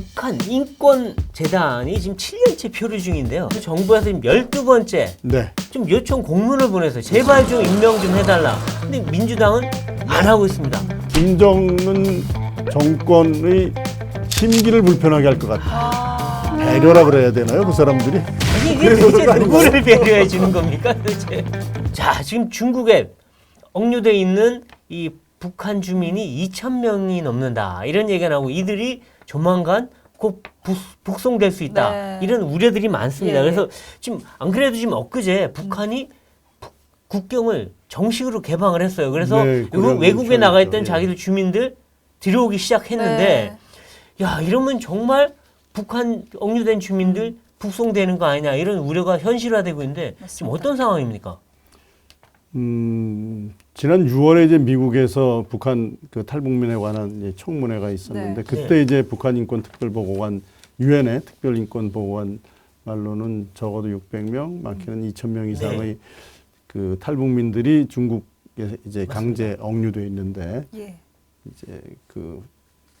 북한 인권재단이 지금 7년째 표류 중인데요. 그 정부에서 지금 12번째 네. 좀 요청 공문을 보내서 제발 좀 임명 좀 해달라. 근데 민주당은 안 하고 있습니다. 김정은 정권의 심기를 불편하게 할 것 같아. 배려라 그래야 되나요, 그 사람들이? 아니 이게 도대체 그런 누구를 배려해 주는 겁니까 도대체? 자 지금 중국에 억류돼 있는 이 북한 주민이 2천 명이 넘는다 이런 얘기가 나오고 이들이 조만간 곧 부- 북송될 수 있다 네. 이런 우려들이 많습니다. 예, 예. 그래서 지금 안 그래도 지금 엊그제 북한이 북- 국경을 정식으로 개방을 했어요. 그래서 네, 외국에. 나가 있던 예. 자기들 주민들 들여오기 시작했는데 네. 야 이러면 정말 북한 억류된 주민들 북송되는 거 아니냐 이런 우려가 현실화되고 있는데 지금 맞습니다. 어떤 상황입니까? 음, 지난 6월에 이제 미국에서 북한 그 탈북민에 관한 청문회가 있었는데 네. 그때 이제 북한 인권 특별 보고관 유엔의 특별 인권 보고관 말로는 적어도 600명, 많게는 2,000명 이상의 그 탈북민들이 중국에 이제 강제 억류돼 있는데 예. 이제 그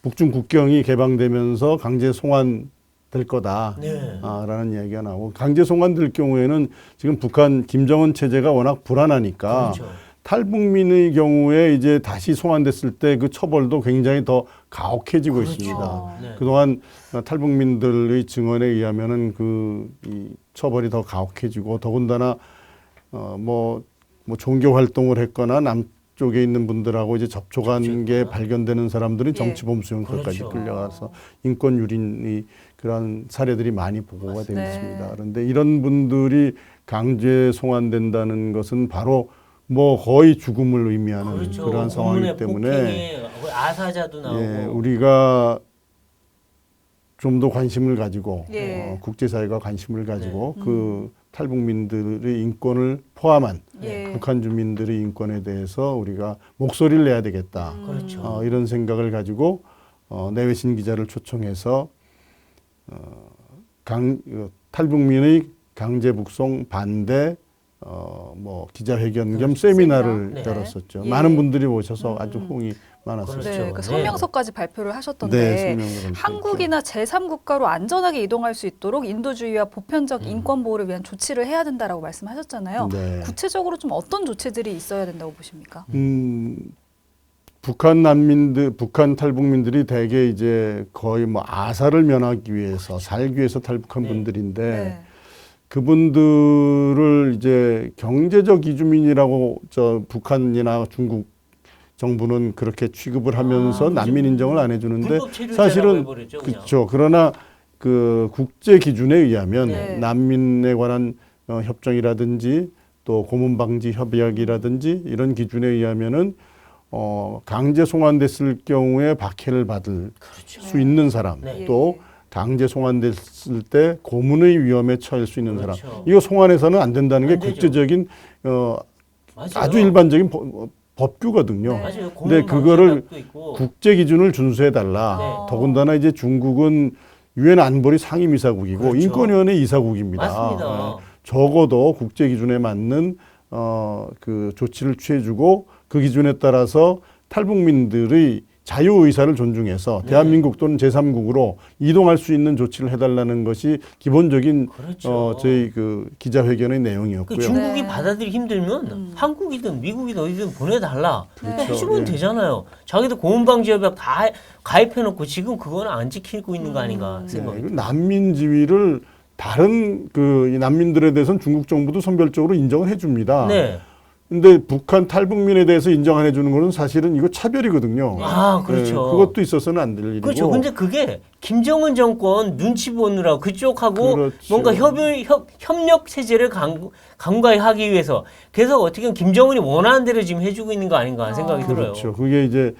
북중 국경이 개방되면서 강제 송환 될 거다. 네. 아, 라는 이야기가 나오고 강제 송환될 경우에는 지금 북한 김정은 체제가 워낙 불안하니까 그렇죠. 탈북민의 경우에 이제 다시 송환됐을 때 그 처벌도 굉장히 더 가혹해지고 그렇죠. 있습니다. 네. 그동안 탈북민들의 증언에 의하면은 그 이 처벌이 더 가혹해지고 더군다나 어뭐 뭐 종교 활동을 했거나 남 쪽에 있는 분들하고 이제 접촉한 게 접촉했구나. 발견되는 사람들은 예. 정치범수용까지 그렇죠. 끌려가서 인권 유린이 그러한 사례들이 많이 보고가 되고 네. 있습니다. 그런데 이런 분들이 강제 송환된다는 것은 바로 뭐 거의 죽음을 의미하는 그렇죠. 그러한 상황이기 때문에 아사자도 나오고 예, 우리가 좀 더 관심을 가지고 예. 어, 국제사회가 관심을 가지고 네. 그 탈북민들의 인권을 포함한 예. 북한 주민들의 인권에 대해서 우리가 목소리를 내야 되겠다. 그렇죠. 어, 이런 생각을 가지고 어, 내외신 기자를 초청해서 어, 강, 어, 탈북민의 강제 북송 반대 어, 뭐 기자회견 겸 그렇죠. 세미나를 네. 열었었죠. 예. 많은 분들이 오셔서 아주 음. 호응이 많았었죠. 그렇죠. 네, 그 네. 성명서까지 발표를 하셨던데 네, 한국이나 제3국가로 안전하게 이동할 수 있도록 인도주의와 보편적 음. 인권 보호를 위한 조치를 해야 된다라고 말씀하셨잖아요. 네. 구체적으로 좀 어떤 조치들이 있어야 된다고 보십니까? 음, 북한 난민들, 북한 탈북민들이 대개 이제 거의 뭐 아사를 면하기 위해서 살기 위해서 탈북한 네. 분들인데 네. 그분들을 이제 경제적 이주민이라고 저 북한이나 중국 정부는 그렇게 취급을 하면서 아, 난민 인정을 안 해주는데 사실은 해버렸죠. 그렇죠. 그러나 그 국제 기준에 의하면 네. 난민에 관한 어, 협정이라든지 또 고문 방지 협약이라든지 이런 기준에 의하면은 어, 강제 송환됐을 경우에 박해를 받을 그렇죠. 수 있는 사람 네. 또 강제 송환됐을 때 고문의 위험에 처할 수 있는 그렇죠. 사람 이거 송환해서는 안 된다는 게안 되죠. 국제적인 어, 맞아요. 아주 일반적인 법, 어, 법규거든요. 네. 근데 그거를. 국제 기준을 준수해 달라. 네. 더군다나 이제 중국은 유엔 안보리 상임이사국이고 그렇죠. 인권위원회 이사국입니다. 맞습니다. 어, 적어도 국제 기준에 맞는 어, 그 조치를 취해주고 그 기준에 따라서 탈북민들의 자유 의사를 존중해서 네. 대한민국 또는 제3국으로 이동할 수 있는 조치를 해달라는 것이 기본적인 그렇죠. 어, 저희 그 기자회견의 그 내용이었고요. 중국이 네. 받아들이기 힘들면 음. 한국이든 미국이든 어디든 보내달라. 그렇죠. 해주면 예. 되잖아요. 자기도 고문방지협약 다 가입해놓고 지금 그거는 안 지키고 있는 거 아닌가 음. 생각이 네, 난민 지위를 다른 그 이 난민들에 대해서는 중국 정부도 선별적으로 인정을 해줍니다. 네. 근데 북한 탈북민에 대해서 인정 안 해주는 거는 사실은 이거 차별이거든요. 아, 그렇죠. 네, 그것도 있어서는 안 될 일이고. 그렇죠. 근데 그게 김정은 정권 눈치 보느라 그쪽하고 그렇죠. 뭔가 협의, 협, 협력 체제를 강, 강화하기 위해서 그래서 어떻게 보면 김정은이 원하는 대로 지금 해주고 있는 거 아닌가 생각이 아. 들어요. 그렇죠. 그게 이제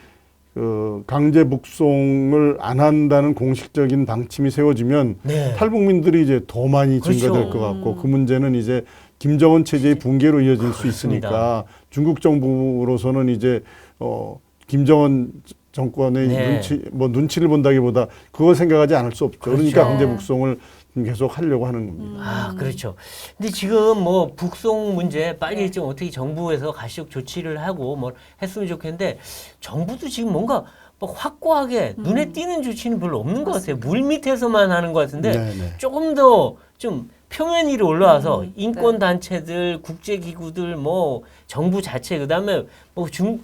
그 강제 북송을 안 한다는 공식적인 방침이 세워지면 네. 탈북민들이 이제 더 많이 그렇죠. 증가될 것 같고 그 문제는 이제 김정은 체제의 붕괴로 이어질 수 그렇습니다. 있으니까 중국 정부로서는 이제 어 김정은 정권의 네. 눈치 뭐 눈치를 본다기보다 그걸 생각하지 않을 수 없죠. 그러니까 그렇죠. 강제 북송을 계속 하려고 하는 겁니다. 아, 그렇죠. 근데 지금 뭐 북송 문제 빨리 좀 어떻게 정부에서 가시적 조치를 하고 뭐 했으면 좋겠는데 정부도 지금 뭔가 뭐 확고하게 음. 눈에 띄는 조치는 별로 없는 것 같아요. 물 밑에서만 하는 것 같은데 네, 네. 조금 더 좀 표면 위로 올라와서 음, 인권 단체들, 국제 기구들, 뭐 정부 자체 그다음에 뭐중뭐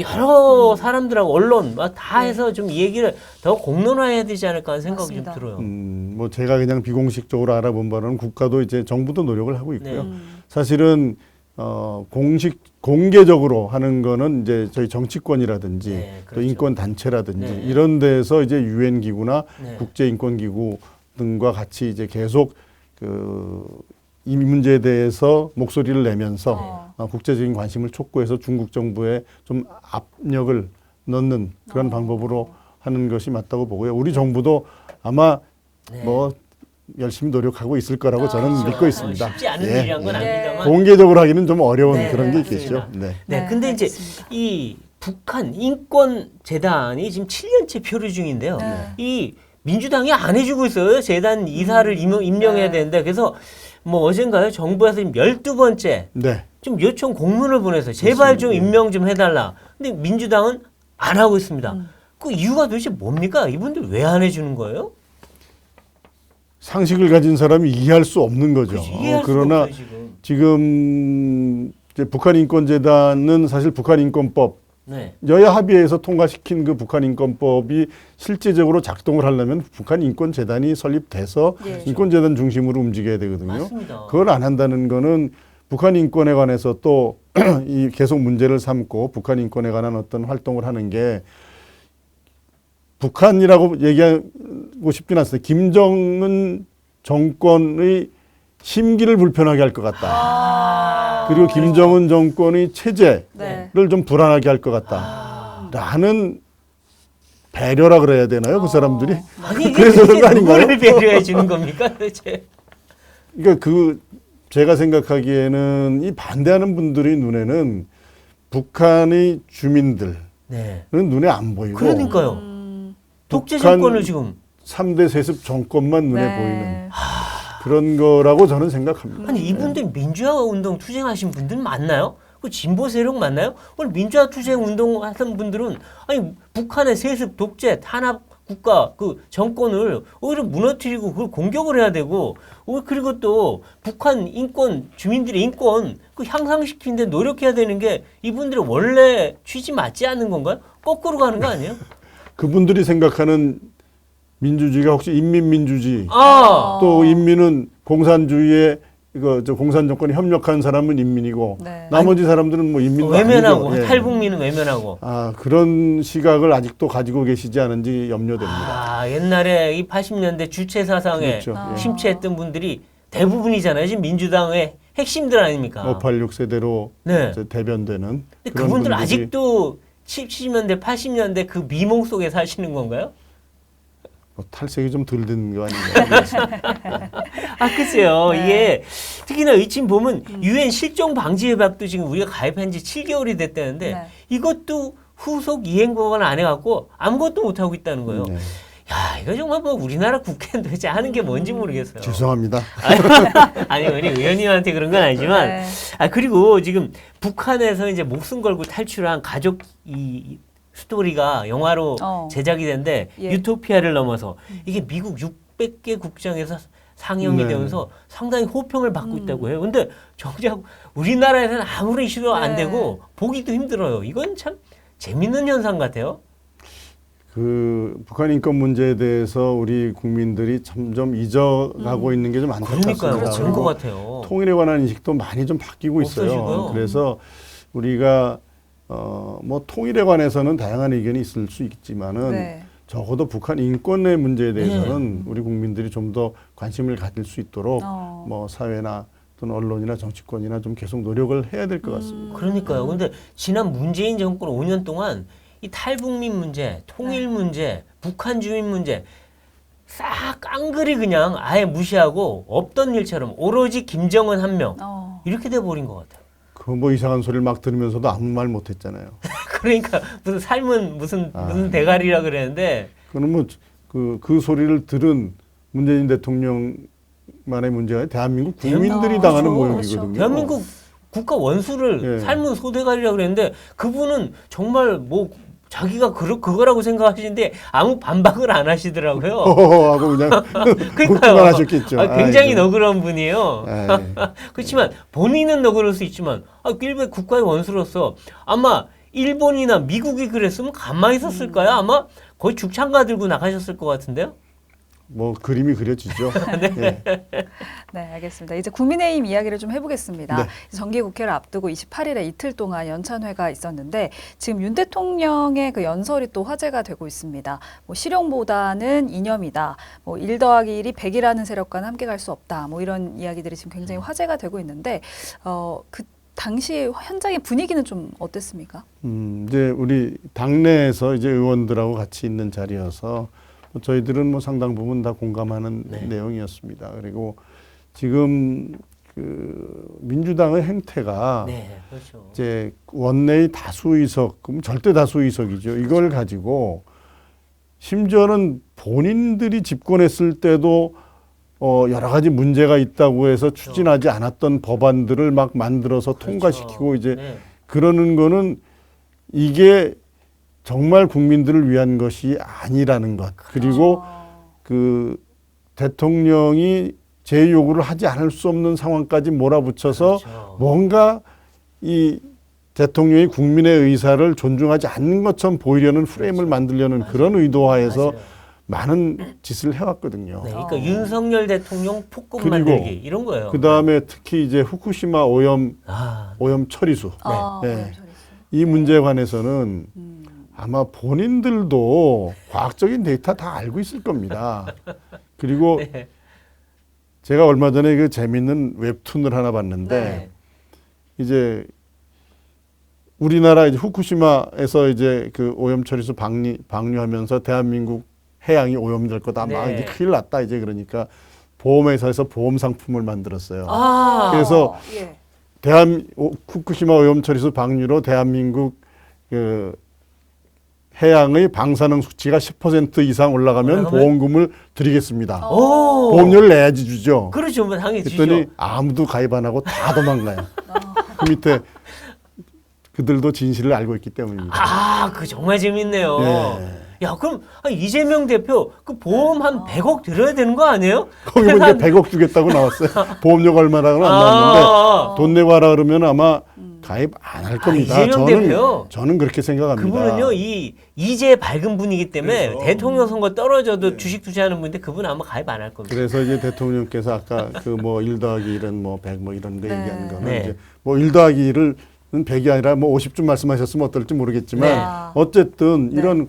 여러 사람들하고 언론 막다 음. 네. 해서 좀이 얘기를 더 공론화해야 되지 않을까 하는 생각이 맞습니다. 좀 들어요. 음, 뭐 제가 그냥 비공식적으로 알아본 바로는 국가도 이제 정부도 노력을 하고 있고요. 네. 음. 사실은 어, 공식 공개적으로 하는 거는 이제 저희 정치권이라든지 네, 또 그렇죠. 인권 단체라든지 네. 이런 데서 이제 유엔 기구나 네. 국제 인권 기구 등과 같이 이제 계속 그 이 문제에 대해서 목소리를 내면서 어. 어, 국제적인 관심을 촉구해서 중국 정부에 좀 압력을 넣는 그런 어. 방법으로 하는 것이 맞다고 보고요. 우리 정부도 아마 네. 뭐 열심히 노력하고 있을 거라고 아. 저는 믿고 있습니다. 쉽지 않은 예, 일이란 건 예. 압니다만. 공개적으로 하기는 좀 어려운 네, 그런 네, 게 있겠죠. 네. 네, 네, 근데 이제 알겠습니다. 이 북한 인권 재단이 지금 7년째 표류 중인데요. 네. 이 민주당이 안 해주고 있어요. 재단 이사를 임명, 임명해야 네. 되는데 그래서 뭐 어젠가요 정부에서 지금 12번째 네. 좀 요청 공문을 보내서 제발 좀 임명 좀 해달라. 근데 민주당은 안 하고 있습니다. 음. 그 이유가 도대체 뭡니까? 이분들 왜 안 해주는 거예요? 상식을 가진 사람이 이해할 수 없는 거죠. 그렇지, 이해할 어, 수가 그러나 없어요, 지금. 지금 이제 북한 인권 재단은 사실 북한 인권법 네. 여야 합의해서 통과시킨 그 북한 인권법이 실제적으로 작동을 하려면 북한 인권 재단이 설립돼서 예. 인권 재단 중심으로 움직여야 되거든요. 맞습니다. 그걸 안 한다는 거는 북한 인권에 관해서 또 이 계속 문제를 삼고 북한 인권에 관한 어떤 활동을 하는 게 북한이라고 얘기하고 싶진 않습니다. 김정은 정권의 심기를 불편하게 할 것 같다. 아. 그리고 김정은 정권의 체제를 네. 좀 불안하게 할 것 같다. 아. 라는 배려라 그래야 되나요? 그 사람들이? 아니 그래서 그런 거 아닌가요? 누구를 배려해 주는 겁니까 도대체? 그러니까 그 제가 생각하기에는 이 반대하는 분들의 눈에는 북한의 주민들은 네. 눈에 안 보이고 그러니까요. 음, 독재 정권을 지금 삼대 세습 정권만 눈에 네. 보이는 그런 거라고 저는 생각합니다. 아니 이분들 민주화 운동 투쟁하신 분들 맞나요? 그 진보 세력 맞나요? 오늘 민주화 투쟁 운동 하던 분들은 아니 북한의 세습 독재 탄압 국가 그 정권을 오히려 무너뜨리고 그걸 공격을 해야 되고 오, 그리고 또 북한 인권 주민들의 인권 그 향상시키는데 노력해야 되는 게 이분들의 원래 취지 맞지 않는 건가요? 거꾸로 가는 거 아니에요? 그분들이 생각하는 민주주의가 혹시 인민민주주의 아 또 인민은 공산주의에 이거 저 공산 정권에 협력한 사람은 인민이고 네. 나머지 사람들은 뭐 인민도 외면하고 아니죠. 예. 탈북민은 외면하고 아 그런 시각을 아직도 가지고 계시지 않은지 염려됩니다. 아 옛날에 이 80년대 주체 사상에 그렇죠. 아. 예. 심취했던 분들이 대부분이잖아요. 지금 민주당의 핵심들 아닙니까? 586 세대로 네. 이제 대변되는 근데 그런 그분들 분들이 아직도 70년대, 80년대 그 미몽 속에 사시는 건가요? 뭐 탈색이 좀덜된거 아닌가. 아, 글쎄요. 네. 이게 특히나 이 지금 보면 유엔 실종 방지 협약도 지금 우리가 가입한 지 7개월이 됐다는데 네. 이것도 후속 이행 법안 안 해갖고 아무것도 못 하고 있다는 거예요. 네. 야, 이거 정말 뭐 우리나라 국회는 도대체 하는 게 뭔지 모르겠어요. 죄송합니다. 아니, 우리 의원님한테 그런 건 아니지만 네. 아 그리고 지금 북한에서 이제 목숨 걸고 탈출한 가족 이 스토리가 영화로 어. 제작이 된데 예. 유토피아를 넘어서 이게 미국 600개 국장에서 상영이 네. 되면서 상당히 호평을 받고 음. 있다고 해요. 근데 정작 우리나라에서는 아무런 이슈도 안 네. 되고 보기도 힘들어요. 이건 참 재밌는 현상 같아요. 그 북한 인권 문제에 대해서 우리 국민들이 점점 잊어가고 있는 게 좀 안타깝습니다. 음. 그러니까요. 그런 그리고 것 같아요. 통일에 관한 인식도 많이 좀 바뀌고 있어요. 없어지고요. 그래서 우리가 어 뭐 통일에 관해서는 다양한 의견이 있을 수 있지만은 네. 적어도 북한 인권의 문제에 대해서는 우리 국민들이 좀 더 관심을 가질 수 있도록 어. 뭐 사회나 또는 언론이나 정치권이나 좀 계속 노력을 해야 될 것 같습니다. 그러니까요. 근데 지난 문재인 정권 5년 동안 이 탈북민 문제, 통일 네. 문제, 북한 주민 문제 싹 깡그리 그냥 아예 무시하고 없던 일처럼 오로지 김정은 한명 어. 이렇게 돼 버린 것 같아요. 그 뭐 이상한 소리를 막 들으면서도 아무 말 못했잖아요. 그러니까 무슨 삶은 무슨 아. 무슨 대가리라 그랬는데 그는 뭐그 그 소리를 들은 문재인 대통령만의 문제가 아니라 대한민국 국민들이 아, 당하는 그렇죠. 모욕이거든요. 대한민국 국가 원수를 예. 삶은 소대가리라 그랬는데 그분은 정말 뭐 자기가 그, 그거라고 생각하시는데 아무 반박을 안 하시더라고요. 어, 하고 그냥 웃기만 하셨겠죠. 아, 굉장히 아이고. 너그러운 분이에요. 에이. 그렇지만 본인은 너그러울 수 있지만 아, 일본 국가의 원수로서 아마 일본이나 미국이 그랬으면 가만히 있었을 까요? 아마 거의 죽창가 들고 나가셨을 것 같은데요. 뭐 그림이 그려지죠. 예. 네, 알겠습니다. 이제 국민의힘 이야기를 좀 해보겠습니다. 네. 정기국회를 앞두고 28일에 이틀 동안 연찬회가 있었는데 지금 윤 대통령의 그 연설이 또 화제가 되고 있습니다. 뭐 실용보다는 이념이다. 뭐 1 더하기 1이 100이라는 세력과는 함께 갈 수 없다. 뭐 이런 이야기들이 지금 굉장히 화제가 되고 있는데 어, 그 당시 현장의 분위기는 좀 어땠습니까? 음, 이제 우리 당내에서 이제 의원들하고 같이 있는 자리여서 뭐 저희들은 뭐 상당 부분 다 공감하는 네. 내용이었습니다. 그리고 지금 그 민주당의 행태가 네, 그렇죠. 이제 원내의 다수 의석, 그럼 절대 다수 의석이죠. 이걸 가지고 심지어는 본인들이 집권했을 때도 어 여러 가지 문제가 있다고 해서 추진하지 않았던 법안들을 막 만들어서 통과시키고 이제 네. 그러는 거는 이게 정말 국민들을 위한 것이 아니라는 것. 그리고 어, 그 대통령이 제 요구를 하지 않을 수 없는 상황까지 몰아붙여서 그렇죠. 뭔가 이 대통령이 국민의 의사를 존중하지 않는 것처럼 보이려는 프레임을 만들려는 그런 의도하에서 맞아요. 많은 짓을 해왔거든요. 네, 그러니까 어. 윤석열 대통령 폭군 그리고 만들기 이런 거예요. 그 다음에 특히 이제 후쿠시마 오염 아, 오염 처리수 아, 네. 네. 네. 이 문제에 관해서는 음. 아마 본인들도 과학적인 데이터 다 알고 있을 겁니다. 그리고 네. 제가 얼마 전에 그 재밌는 웹툰을 하나 봤는데 네. 이제 우리나라 이제 후쿠시마에서 이제 그 오염 처리수 방류, 방류하면서 대한민국 해양이 오염될 거다. 막 네. 이제 큰일 났다. 이제 그러니까 보험회사에서 보험 상품을 만들었어요. 아, 그래서 예. 대한 오- 후쿠시마 오염 처리수 방류로 대한민국 그 해양의 방사능 수치가 10% 이상 올라가면 올라가면? 보험금을 드리겠습니다. 오, 보험료를 내야지 주죠. 그렇죠, 뭐 당연히 그랬더니 주죠. 아무도 가입 안 하고 다 도망가요. 그 밑에 그들도 진실을 알고 있기 때문입니다. 아, 그 정말 재밌네요. 예. 야, 그럼 한 이재명 대표 그 보험 한 100억 들어야 되는 거 아니에요? 거기 보니까 100억 주겠다고 나왔어요. 보험료가 얼마라고는 안 나왔는데 아, 돈 내고 하라 그러면 아마 가입 안 할 겁니다. 아, 이재명 저는 대표? 저는 그렇게 생각합니다. 그분은요 이 이제 밝은 분이기 때문에 그래서. 대통령 선거 떨어져도 주식 투자하는 분인데 그분 아마 가입 안 할 겁니다. 그래서 이제 대통령께서 아까 그 뭐 1 더하기 1은 뭐 100 뭐 이런 거 네. 얘기하는 거는 네. 이제 뭐 1 더하기 1을 100이 아니라 뭐 50쯤 말씀하셨으면 어떨지 모르겠지만 네. 어쨌든 네. 이런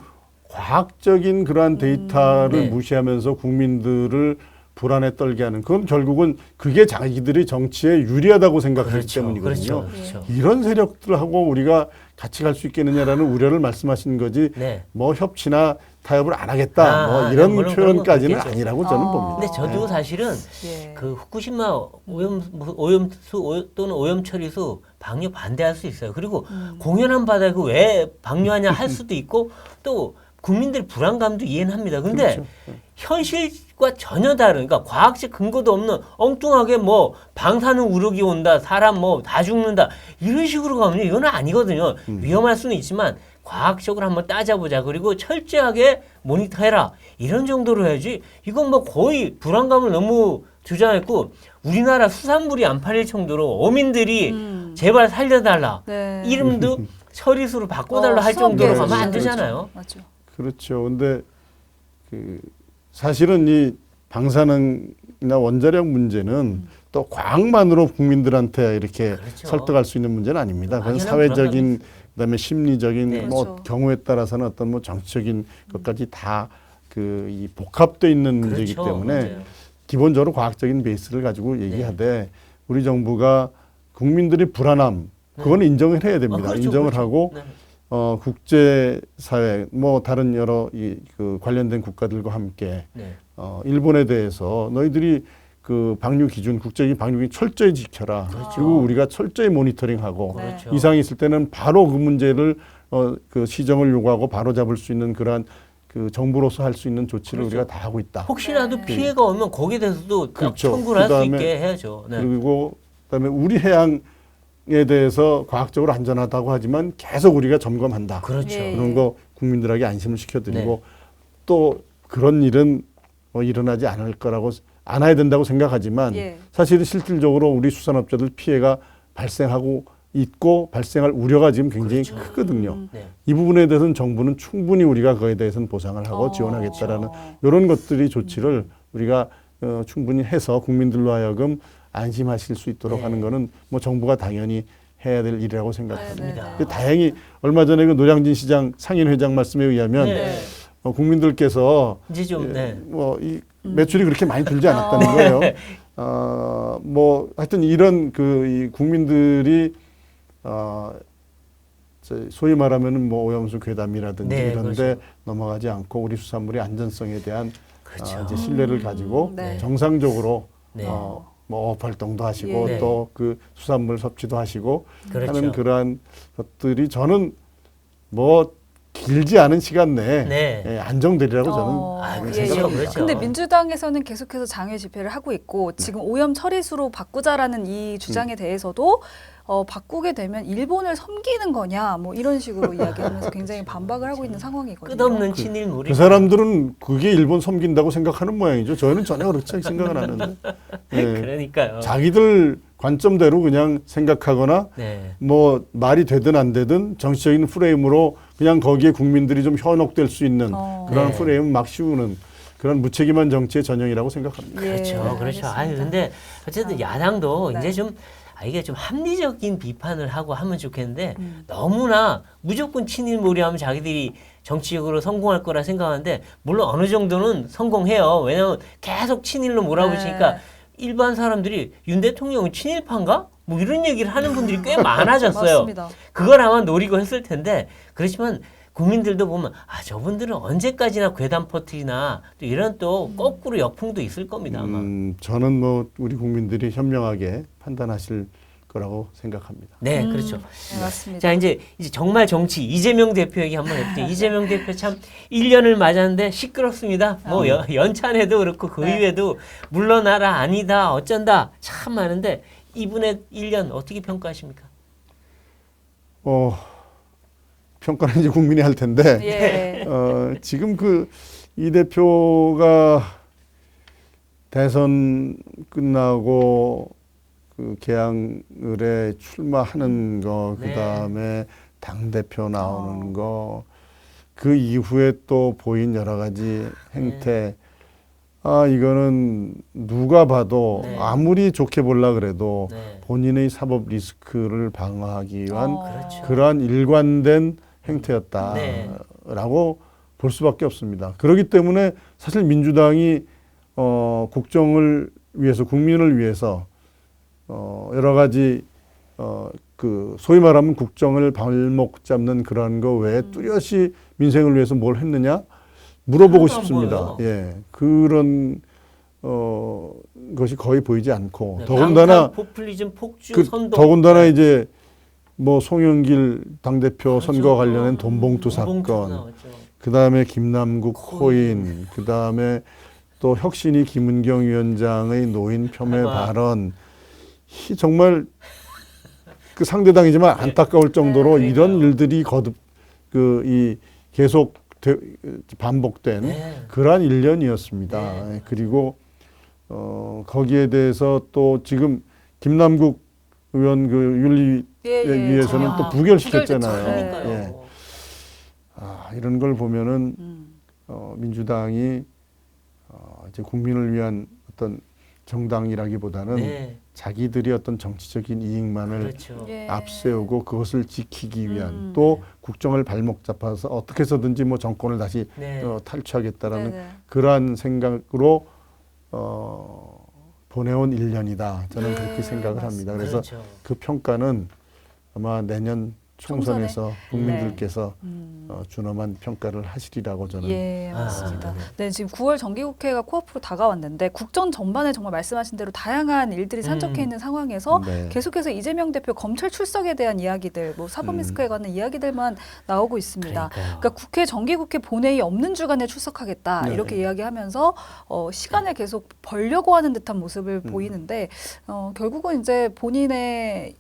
과학적인 그러한 데이터를 네. 무시하면서 국민들을 불안에 떨게 하는 그건 결국은 그게 자기들이 정치에 유리하다고 생각하기 그렇죠, 때문이거든요. 그렇죠, 그렇죠. 이런 세력들하고 우리가 같이 갈 수 있겠느냐라는 우려를 말씀하신 거지 네. 뭐 협치나 타협을 안 하겠다 아, 뭐 네, 이런 물론 표현까지는. 아니라고 저는 어. 봅니다. 근데 저도 사실은 예. 그 후쿠시마 오염 뭐 오염수 오염, 또는 오염 처리수 방류 반대할 수 있어요. 그리고 음. 공연한 바다에 그왜 방류하냐 할 수도 있고 또 국민들 불안감도 이해는 합니다. 근데 그렇죠. 현실과 전혀 다른 그러니까 과학적 근거도 없는 엉뚱하게 뭐 방사능 우럭이 온다 사람 뭐 다 죽는다 이런 식으로 가면 이거는 아니거든요 음. 위험할 수는 있지만 과학적으로 한번 따져보자 그리고 철저하게 모니터해라 이런 정도로 해야지 이건 뭐 거의 불안감을 너무 주장했고 우리나라 수산물이 안 팔릴 정도로 어민들이 음. 제발 살려달라 네. 이름도 처리수로 바꿔달라 어, 할 정도로 가면 안 그렇죠. 되잖아요 맞죠. 그렇죠. 근데 그 사실은 이 방사능이나 원자력 문제는 또 과학만으로 국민들한테 이렇게 그렇죠. 설득할 수 있는 문제는 아닙니다. 그건 사회적인 그다음에 심리적인 네. 뭐 그렇죠. 경우에 따라서는 어떤 뭐 정치적인 것까지 다 그 이 복합돼 있는 문제이기 그렇죠. 때문에 맞아요. 기본적으로 과학적인 베이스를 가지고 얘기하되 우리 정부가 국민들이 불안함 그거는 인정을 해야 됩니다. 아, 그렇죠, 인정을 그렇죠. 하고 네. 어 국제 사회 뭐 다른 여러 이 그 관련된 국가들과 함께 네. 어 일본에 대해서 너희들이 그 방류 기준 국제적인 방류 기준 철저히 지켜라. 그렇죠. 그리고 우리가 철저히 모니터링하고 네. 그렇죠. 이상이 있을 때는 바로 그 문제를 어 그 시정을 요구하고 바로 잡을 수 있는 그러한 그 정부로서 할 수 있는 조치를 그렇죠. 우리가 다 하고 있다. 혹시라도 네. 피해가 오면 거기에 대해서도 그렇죠. 청구를 할 수 있게 해야죠. 네. 그리고 그다음에 우리 해양 에 대해서 과학적으로 안전하다고 하지만 계속 우리가 점검한다. 그렇죠. 예. 그런 거 국민들에게 안심을 시켜드리고 네. 또 그런 일은 뭐 일어나지 않을 거라고 안아야 된다고 생각하지만 예. 사실은 실질적으로 우리 수산업자들 피해가 발생하고 있고 발생할 우려가 지금 굉장히 그렇죠. 크거든요. 음. 네. 이 부분에 대해서는 정부는 충분히 우리가 그에 대해서는 보상을 하고 어. 지원하겠다라는 이런 것들이 조치를 우리가 어, 충분히 해서 국민들로 하여금 안심하실 수 있도록 네. 하는 거는 뭐 정부가 당연히 해야 될 일이라고 생각합니다. 네, 네, 다행히 얼마 전에 그 노량진 시장 상인 회장 말씀에 의하면 네. 어, 국민들께서 이제 좀 예, 네. 뭐이 매출이 그렇게 많이 들지 않았다는 어. 거예요. 어, 뭐 하여튼 이런 그이 국민들이 어, 저 소위 말하면은 뭐 오염수 괴담이라든지 네, 이런데 그렇죠. 넘어가지 않고 우리 수산물의 안전성에 대한 그렇죠. 어, 이제 신뢰를 음, 가지고 네. 정상적으로 네. 어, 뭐 활동도 하시고 예. 또 그 수산물 섭취도 하시고 그렇죠. 하는 그러한 것들이 저는 뭐 길지 않은 시간 내에 네. 예, 안정되리라고 저는 어, 아, 예, 그렇죠. 예. 그렇죠. 근데 민주당에서는 계속해서 장외 집회를 하고 있고 지금 오염 처리수로 바꾸자라는 이 주장에 대해서도 어, 바꾸게 되면 일본을 섬기는 거냐 뭐 이런 식으로 이야기하면서 굉장히 반박을 하고 있는 상황이거든요. 끝없는 친일물이 그 사람들은 그게 일본 섬긴다고 생각하는 모양이죠. 저희는 전혀 그렇게 생각은 안 하는데. 예. 그러니까요. 자기들 관점대로 그냥 생각하거나 네. 뭐 말이 되든 안 되든 정치적인 프레임으로 그냥 거기에 국민들이 좀 현혹될 수 있는 어. 그런 네. 프레임 막 씌우는 그런 무책임한 정치의 전형이라고 생각합니다. 예, 그렇죠. 그렇죠. 알겠습니다. 아유, 근데 어쨌든 아, 야당도 네. 이제 좀 아, 이게 좀 합리적인 비판을 하고 하면 좋겠는데 음. 너무나 무조건 친일몰이 하면 자기들이 정치적으로 성공할 거라 생각하는데 물론 어느 정도는 성공해요. 왜냐하면 계속 친일로 몰아붙이니까 네. 일반 사람들이 윤 대통령은 친일파인가? 뭐 이런 얘기를 하는 분들이 꽤 많아졌어요. 그걸 아마 노리고 했을 텐데 그렇지만 국민들도 보면 아 저분들은 언제까지나 괴담 퍼트리나 또 이런 또 거꾸로 역풍도 있을 겁니다 아마. 음, 저는 뭐 우리 국민들이 현명하게 판단하실 거라고 생각합니다. 네, 음, 그렇죠. 네, 맞습니다. 자 이제 이제 정말 정치 이재명 대표 얘기 한번 해보죠. 이재명 대표 참 1년을 맞았는데 시끄럽습니다. 뭐 연, 연찬회도 그렇고 그 네. 이후에도 물러나라 아니다 어쩐다 참 많은데 이분의 1년 어떻게 평가하십니까? 어, 평가는 이제 국민이 할 텐데 예. 어, 지금 그 이 대표가 대선 끝나고 그 개항을에 출마하는 거, 네. 그 다음에 당 대표 나오는 어. 거, 그 이후에 또 보인 여러 가지 행태. 아 이거는 누가 봐도 네. 아무리 좋게 볼라 그래도 네. 본인의 사법 리스크를 방어하기 위한 어. 그렇죠. 그러한 일관된 행태였다라고 네. 볼 수밖에 없습니다. 그렇기 때문에 사실 민주당이 어, 국정을 위해서 국민을 위해서 어, 여러 가지 어, 그 소위 말하면 국정을 발목 잡는 그러한 거 외에 음. 뚜렷이 민생을 위해서 뭘 했느냐 물어보고 싶습니다. 예, 그런 어, 것이 거의 보이지 않고 네, 더군다나 포퓰리즘 폭주 그 선동 더군다나 이제 뭐 송영길 당대표 그렇죠. 선거 관련된 돈봉투 돈봉투 사건. 그 다음에 김남국 코인. 코인, 그 다음에 또 혁신이 김은경 위원장의 노인 폄훼. 발언, 이 정말 그 상대당이지만 안타까울 정도로 네, 이런. 일들이 거듭 그 이 계속 되, 반복된 네. 그러한 일년이었습니다. 네. 그리고 어 거기에 대해서 또 지금 김남국 의원 그 윤리 예, 예. 위해서는 아, 또 부결시켰잖아요. 네. 그러니까요. 아, 이런 걸 보면은 음. 어, 민주당이 어, 이제 국민을 위한 어떤 정당이라기보다는 네. 자기들이 어떤 정치적인 이익만을 그렇죠. 예. 앞세우고 그것을 지키기 위한 음. 또 국정을 발목 잡아서 어떻게 해서든지 뭐 정권을 다시 네. 어, 탈취하겠다라는 네네. 그러한 생각으로 어, 보내온 일년이다 저는 네, 그렇게 생각을 합니다. 그래서 그렇죠. 그 평가는 아마 내년 총선에서 국민들께서 음. 어, 준엄한 평가를 하시리라고 저는 예, 아, 맞습니다. 네. 네, 지금 9월 정기국회가 코앞으로 다가왔는데 국정 전반에 정말 말씀하신 대로 다양한 일들이 산적해 음. 있는 상황에서 네. 계속해서 이재명 대표 검찰 출석에 대한 이야기들, 뭐 사법 음. 리스크에 관한 이야기들만 나오고 있습니다. 그러니까요. 그러니까 국회 정기국회 본회의 없는 주간에 출석하겠다 네. 이렇게 이야기하면서 어, 시간을 계속 벌려고 하는 듯한 모습을 음. 보이는데 어, 결국은 이제 본인의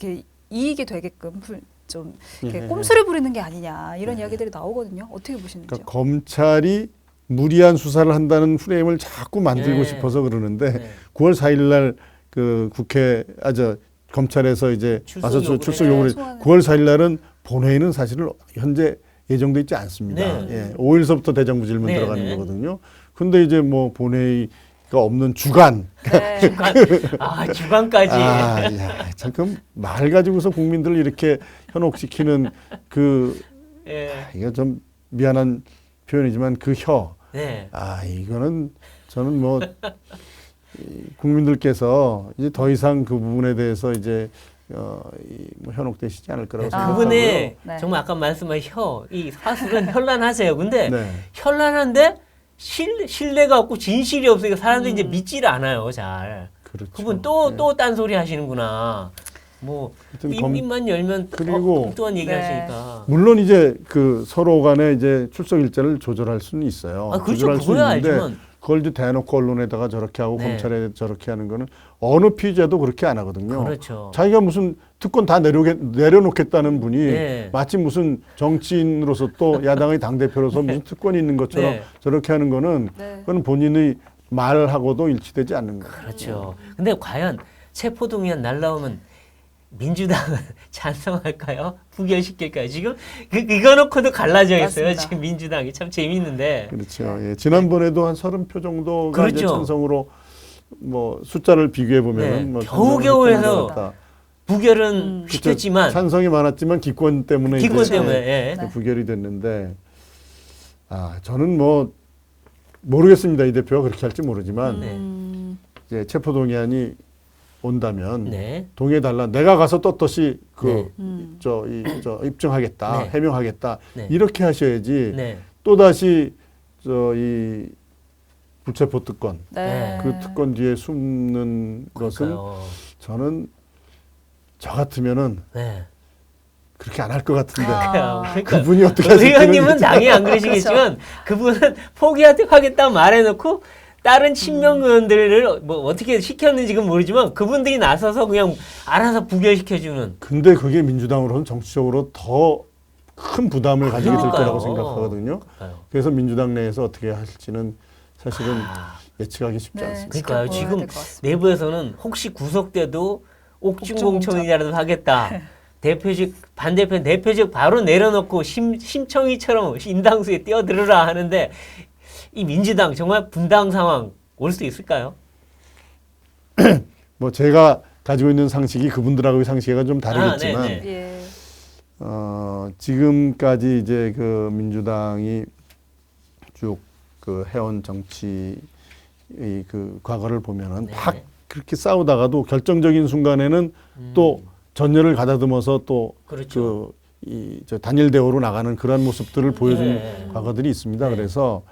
이렇게 이익이 되게끔 불- 좀 이렇게 예. 꼼수를 부리는 게 아니냐 이런 이야기들이 나오거든요. 어떻게 보시는지요? 그러니까 검찰이 무리한 수사를 한다는 프레임을 자꾸 만들고 네. 싶어서 그러는데 네. 9월 4일 날 그 국회 아저 검찰에서 이제 와서 출석 네, 요구를 소환을 9월 4일 날은 본회의는 사실은 현재 예정돼 있지 않습니다. 네. 예. 5일서부터 대정부 질문 네, 들어가는 네. 거거든요. 근데 이제 뭐 본회의 가 없는 주간 네. 주간, 아 주간까지. 아, 야, 잠깐 말 가지고서 국민들을 이렇게 현혹시키는 그 예. 이거 좀 미안한 표현이지만 그 혀. 네. 아, 이거는 저는 뭐이 국민들께서 이제 더 이상 그 부분에 대해서 이제 어, 이 뭐 현혹되시지 않을 거라고 아. 생각하고요. 그분의 네. 정말 아까 말씀하신 혀, 이 사실은 현란하세요. 근데 네. 현란한데 신, 신뢰가 없고 진실이 없으니까 사람들이 이제 믿지를 않아요, 잘. 그렇죠. 그분 또 예. 또 딴소리 하시는구나. 뭐 하여튼 검- 입만 열면 그리고- 어, 엉뚱한 네. 얘기하시니까. 물론 이제 그 서로 간에 이제 출석 일자를 조절할 수는 있어요. 아, 그렇죠. 조절할 수 그거야 있는데 알지만. 그걸 이제 대놓고 언론에다가 저렇게 하고 네. 검찰에 저렇게 하는 거는 어느 피의자도 그렇게 안 하거든요. 그렇죠. 자기가 무슨 특권 다 내려, 내려놓겠다는 분이 네. 마치 무슨 정치인으로서 또 야당의 당대표로서 무슨 특권이 있는 것처럼 네. 저렇게 하는 거는 네. 그건 본인의 말하고도 일치되지 않는 거예요. 그렇죠. 근데 과연 체포동의안 날라오면 민주당은 찬성할까요? 부결시킬까요? 지금 그, 이거 놓고도 갈라져 있어요. 맞습니다. 지금 민주당이 참 재밌는데. 그렇죠. 예. 지난번에도 한 서른 표 정도가 이제 그렇죠. 찬성으로 뭐 숫자를 비교해 보면 네. 뭐 겨우겨우 찬성이 해서 많았다. 부결은 음. 시켰지만 찬성이 많았지만 기권 때문에 기권 이제 때문에 예, 예. 네. 부결이 됐는데 아 저는 뭐 모르겠습니다 이 대표가 그렇게 할지 모르지만 네. 음, 이제 체포 동의안이 온다면 네. 동의해 달라 내가 가서 떳떳이 그 음. 저이저 입증하겠다 네. 해명하겠다 네. 이렇게 하셔야지 네. 또 다시 저 이 불체포 특권 네. 그 특권 뒤에 숨는 것은 그러니까요. 저는 저 같으면은 네. 그렇게 안 할 것 같은데 아. 그러니까 그분이 어떻게 하실지는 의원님은 당연히 안 그러시겠지만 그분은 포기하겠다 말해놓고 다른 친명 의원들을 뭐 어떻게 시켰는지 는 모르지만 그분들이 나서서 그냥 알아서 부결시켜주는 근데 그게 민주당으로는 정치적으로 더 큰 부담을 가지게 될 그러니까요. 거라고 생각하거든요. 거예요. 그래서 민주당 내에서 어떻게 할지는 사실은 아, 예측하기 쉽지 네, 않습니다. 그러니까요. 지켜봐야 지금 될것 같습니다. 내부에서는 혹시 구속돼도 옥중 옥중 공천이라도 하겠다. 대표직 반대편 대표직 바로 내려놓고 심, 심청이처럼 인당수에 뛰어들으라 하는데 이 민주당 정말 분당 상황 올 수 있을까요? 뭐 제가 가지고 있는 상식이 그분들하고의 상식이 좀 다르겠지만 아, 네네. 예. 어, 지금까지 이제 그 민주당이 쭉 그 해온 정치의 그 과거를 보면은 네. 막 그렇게 싸우다가도 결정적인 순간에는 음, 또 전열을 가다듬어서 또 그렇죠. 그이저 단일 대우로 나가는 그런 모습들을 보여준 네. 과거들이 있습니다. 네. 그래서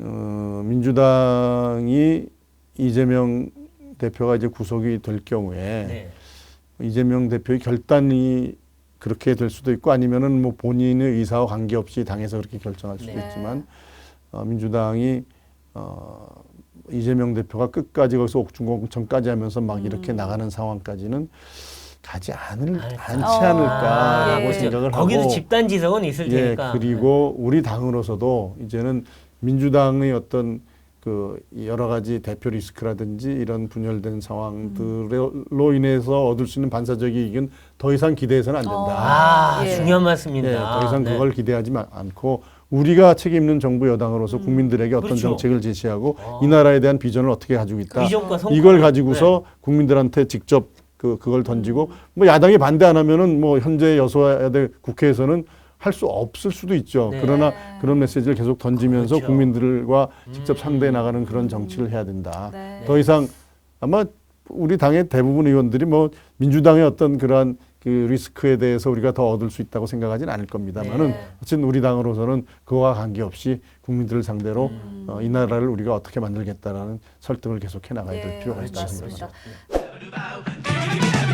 어, 민주당이 이재명 대표가 이제 구속이 될 경우에 네. 이재명 대표의 결단이 그렇게 될 수도 있고 아니면은 뭐 본인의 의사와 관계없이 당에서 그렇게 결정할 수도 네. 있지만 어, 민주당이 어, 이재명 대표가 끝까지 거기서 옥중공천까지 하면서 막 이렇게 음. 나가는 상황까지는 가지 않을 않을까. 않지 어, 않을까라고 예. 생각을 거기도 하고 집단 지성은 있을 예 테니까. 그리고 우리 당으로서도 이제는 민주당의 어떤 그 여러 가지 대표 리스크라든지 이런 분열된 상황들로 인해서 얻을 수 있는 반사적인 이익은 더 이상 기대해서는 안 된다. 어. 아, 예. 중요한 예, 말씀입니다. 더 이상 네. 그걸 기대하지 마- 않고 우리가 책임있는 정부 여당으로서 국민들에게 어떤 그렇죠. 정책을 제시하고 어. 이 나라에 대한 비전을 어떻게 가지고 있다. 비전과 성과. 이걸 가지고서 국민들한테 직접 그 그걸 던지고 뭐 야당이 반대 안 하면은 뭐 현재 여소야대 국회에서는 할 수 없을 수도 있죠. 네. 그러나 그런 메시지를 계속 던지면서 그렇죠. 국민들과 직접 음. 상대해 나가는 그런 정치를 해야 된다. 네. 더 이상 아마 우리 당의 대부분 의원들이 뭐 민주당의 어떤 그러한 그 리스크에 대해서 우리가 더 얻을 수 있다고 생각하지는 않을 겁니다만은 네. 어쨌든 우리 당으로서는 그와 관계없이 국민들을 상대로 음. 어, 이 나라를 우리가 어떻게 만들겠다라는 설득을 계속해 나가야 될 예, 필요가 있다고 맞습니다. 생각합니다. 그렇죠.